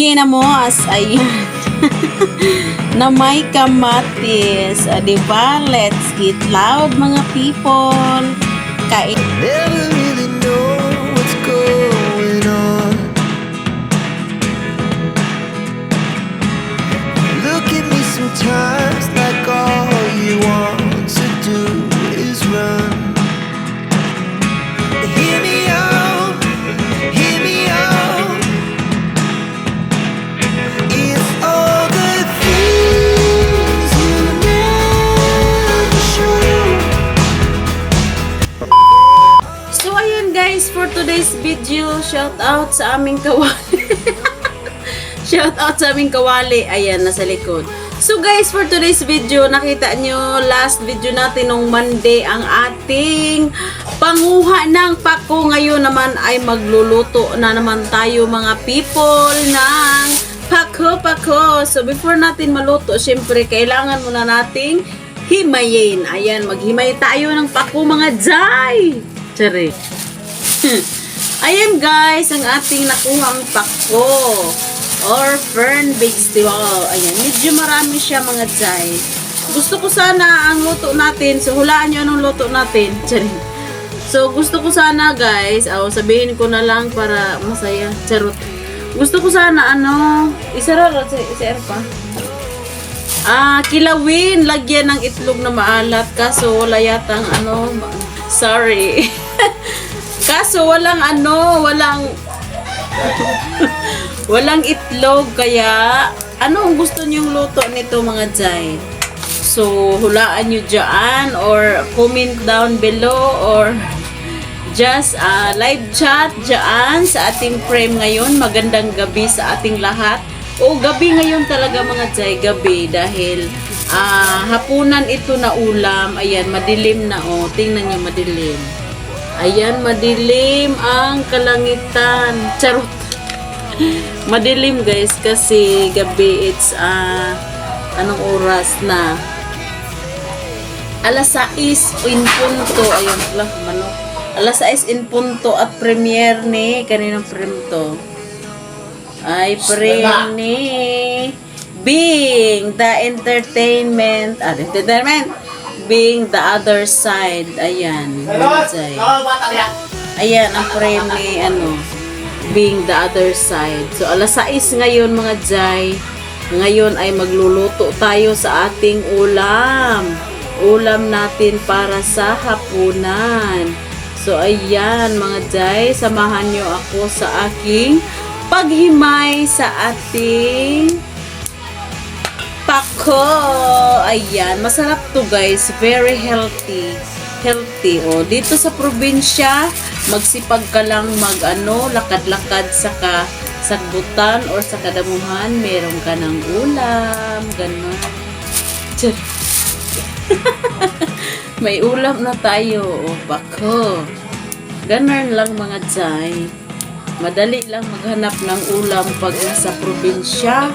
Kina mo as ayan. na may kamatis. O, diba? Let's get loud mga people. Kain. Shout out sa aming kawali. shout out sa aming kawali. Ayan, nasa likod. So guys, for today's video, nakita nyo, last video natin nung Monday, ang ating panguha ng pako. Ngayon naman ay magluluto na naman tayo mga people ng pako-pako. So before natin maluto, syempre, kailangan muna nating himayin. Ayan, maghimay tayo ng pako mga jay. Tsari. Ayan guys, ang ating nakuhang pako. Or fern vegetable. Ayan, medyo marami siya mga jay. Gusto ko sana ang luto natin. So, hulaan nyo anong luto natin. Tsari. So, gusto ko sana guys, oh, sabihin ko na lang para masaya. Charot. Gusto ko sana ano, isara si, si Erpa. Ah, kilawin, lagyan ng itlog na maalat kaso wala yatang ano, sorry. kaso walang ano, walang walang itlog kaya ano ang gusto niyong luto nito mga jay? So, hulaan nyo dyan or comment down below or just uh, live chat dyan sa ating frame ngayon. Magandang gabi sa ating lahat. O gabi ngayon talaga mga jay, gabi dahil ah, hapunan ito na ulam. Ayan, madilim na o. Tingnan nyo madilim. Ayan, madilim ang kalangitan. Charot. madilim guys kasi gabi it's ah anong oras na? Alas 6 in punto. Ayun pala, manok. Alas 6 in punto at premiere ni kaninang prem to. Ay, prem ni Being the entertainment. Ah, entertainment. Being the other side. Ayan. Bonsai. Ayan, ang frame ni ano, being the other side. So, alas 6 ngayon mga Jai. Ngayon ay magluluto tayo sa ating ulam. Ulam natin para sa hapunan. So, ayan mga Jai, samahan nyo ako sa aking paghimay sa ating pako. Ayan, masarap to guys. Very healthy. Healthy. O, dito sa probinsya, magsipag ka lang mag ano, lakad-lakad sa ka sagbutan or sa kadamuhan, meron ka ng ulam, ganun. May ulam na tayo, o bako. Ganun lang mga jay. Madali lang maghanap ng ulam pag nasa probinsya.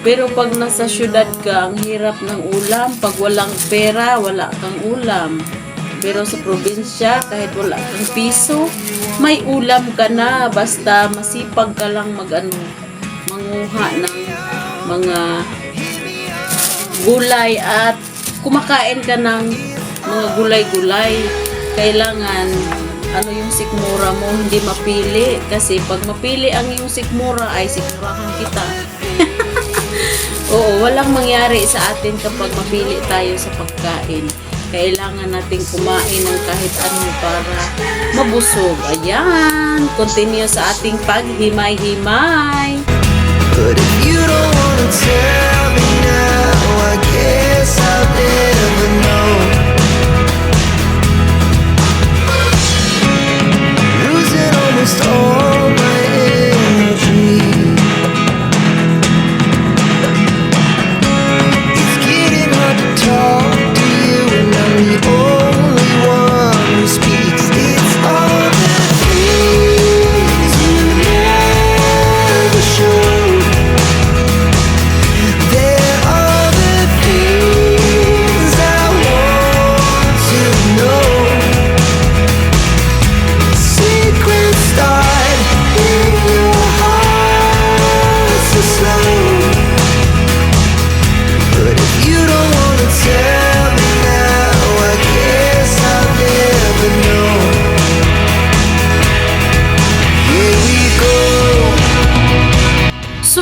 Pero pag nasa syudad ka, ang hirap ng ulam. Pag walang pera, wala kang ulam. Pero sa probinsya, kahit wala kang piso, may ulam ka na. Basta masipag ka lang mag ano, manguha ng mga gulay at kumakain ka ng mga gulay-gulay. Kailangan ano yung sikmura mo, hindi mapili. Kasi pag mapili ang yung sikmura, ay sikmurahan kita. Oo, walang mangyari sa atin kapag mapili tayo sa pagkain. Kailangan nating kumain ng kahit ano para mabusog. Ayan, continue sa ating paghimay-himay. But if you don't wanna tell me now, I guess I'll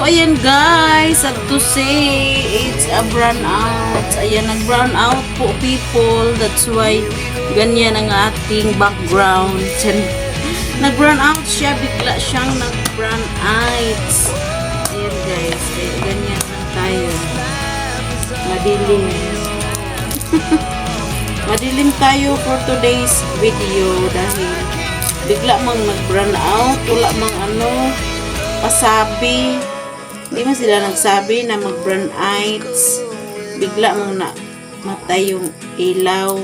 ayan guys, at to say, it's a brown out. Ayan, nag-brown out po people. That's why, ganyan ang ating background. Nag-brown out siya, bigla siyang nag-brown out. Ayan guys, kaya ganyan lang tayo. Madilim. Madilim tayo for today's video dahil bigla mang nag-brown out, wala mang ano, pasabi. Hindi man sila nagsabi na mag-brown eyes. Bigla mang na matay yung ilaw.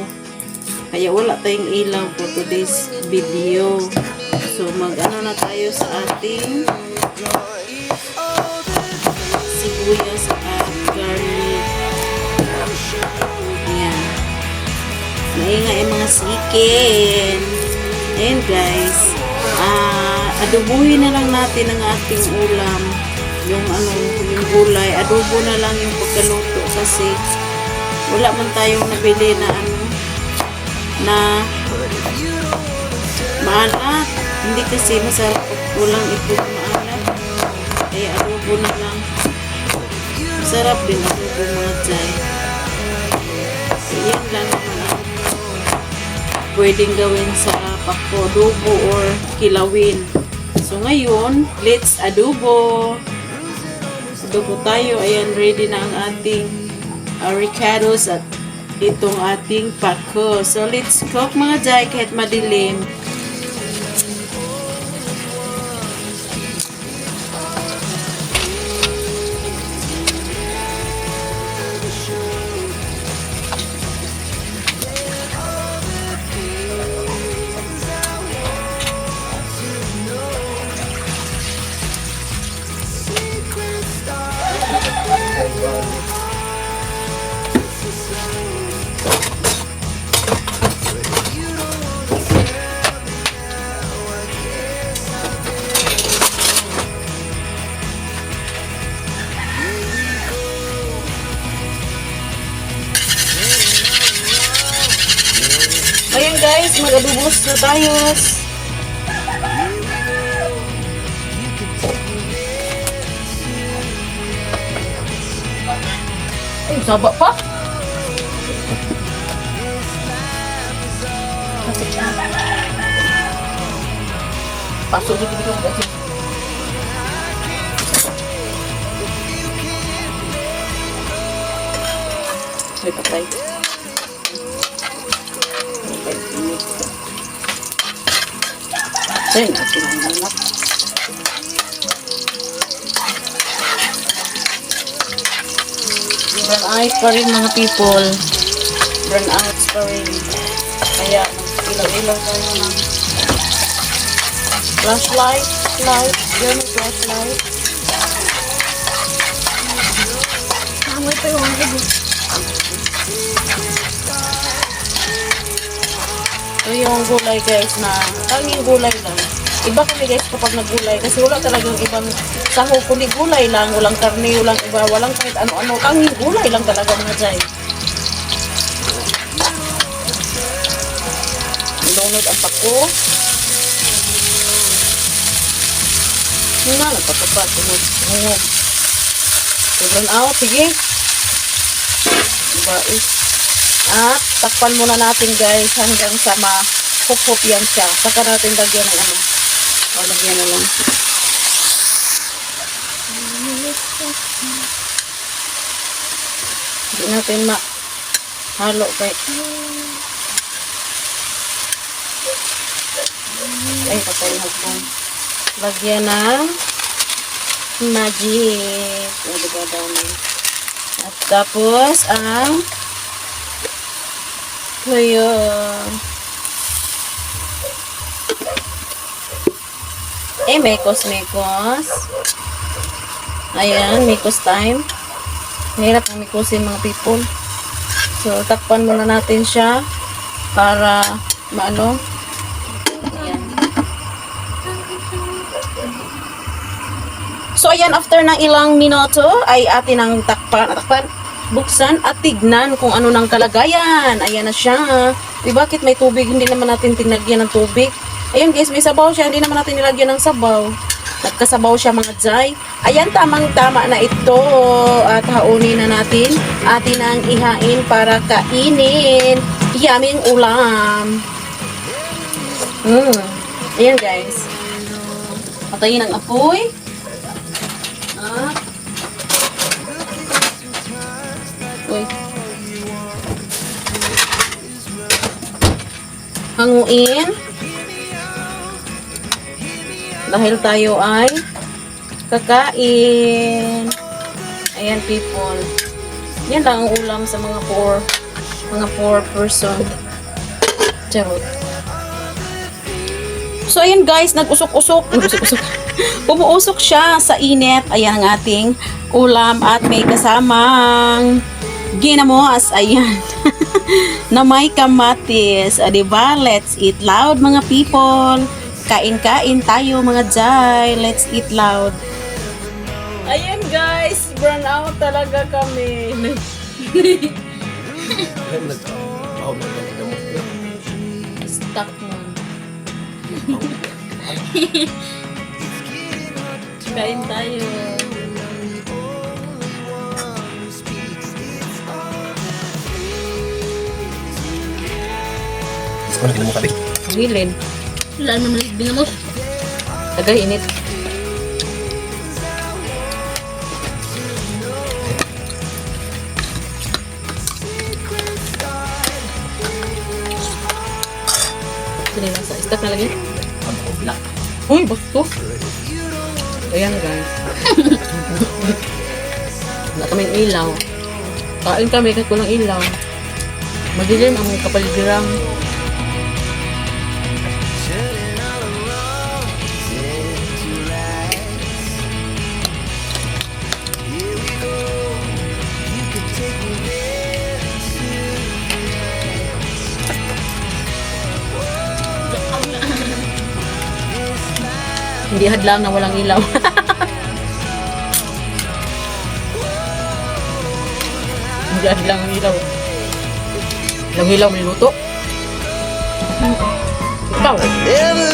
Kaya wala tayong ilaw for today's video. So mag-ano na tayo sa ating sibuyas at garlic. Ayan. Maingay ang mga sikin. Ayan guys. Ah, adobuhin na lang natin ang ating ulam. Yung ano, yung gulay. Adobo na lang yung pagkaluto kasi wala man tayong nabili na ano na maalat. Hindi kasi masarap walang ito maalat. Kaya adobo na lang. Masarap din adobo mga chay. So, yan lang naman pwedeng gawin sa pakpo adobo or kilawin. So ngayon, let's adobo. Adobo tayo. Ayan, ready na ang ating uh, ricados at itong ating pako. So let's cook mga jay madilim. Ayan guys, mag-adubos na tayo. Ay, saba pa. Pasok dito dito. May patay. Ayan, natin ang anak. Brown eyes pa rin mga people. Brown eyes pa rin. Kaya, ilaw-ilaw tayo ng flashlight. Light. May flashlight. Amoy pa yung mga Ito yung gulay guys na tanging gulay lang. Iba kami guys kapag naggulay kasi wala talagang ibang sahog kundi gulay lang, walang karne, walang iba, walang kahit ano-ano. Tanging gulay lang talaga mga jay. Lunod ang pako. Yun na, nagpatapat. Tungog. Sobrang out, sige. Diba is at takpan muna natin guys hanggang sa ma-hop-hop yan siya. Saka natin lagyan ng ano. O, lagyan na lang. Hindi natin ma-halo kay... Ay, patay po. Lagyan ng magic. O, diba dami. At tapos, ang tuyo. Eh, mekos, mekos. Ayan, mekos time. Mahirap ang mekusin mga people. So, takpan muna natin siya para maano. Ayan. So, ayan, after ng ilang minuto, ay atin ang takpan, takpan, buksan at tignan kung ano ng kalagayan. Ayan na siya. Di bakit may tubig? Hindi naman natin tinagyan ng tubig. Ayan guys, may sabaw siya. Hindi naman natin nilagyan ng sabaw. Nagkasabaw siya mga jay. Ayan, tamang-tama na ito. At haunin na natin. Atin ang ihain para kainin. Yaming ulam. Mm. Ayan guys. Patayin ang apoy. Ah. Uy. Hanguin. Dahil tayo ay kakain. Ayan people. Yan lang ang ulam sa mga poor mga poor person. Charot. So, ayan guys, nag-usok-usok. Nag-usok-usok. Pumuusok siya sa init. Ayan ang ating ulam at may kasamang ginamos. Ayan. na may kamatis. O, diba? Let's eat loud, mga people. Kain-kain tayo, mga jay. Let's eat loud. Ayan guys, burn out talaga kami. Stuck mo. Kain tayo. Ano na mo sabi? Gilid. Wala naman ulit binamos. Tagay init. Sini nasa stuck na lagi. Uy, basto. Ayan guys. Wala kaming ilaw. Kain kami kahit walang ilaw. Madilim ang kapaligiran. Hindi hadlang na walang ilaw. Hindi hadlang ang ilaw. Ilang ilaw may luto. Ikaw. There's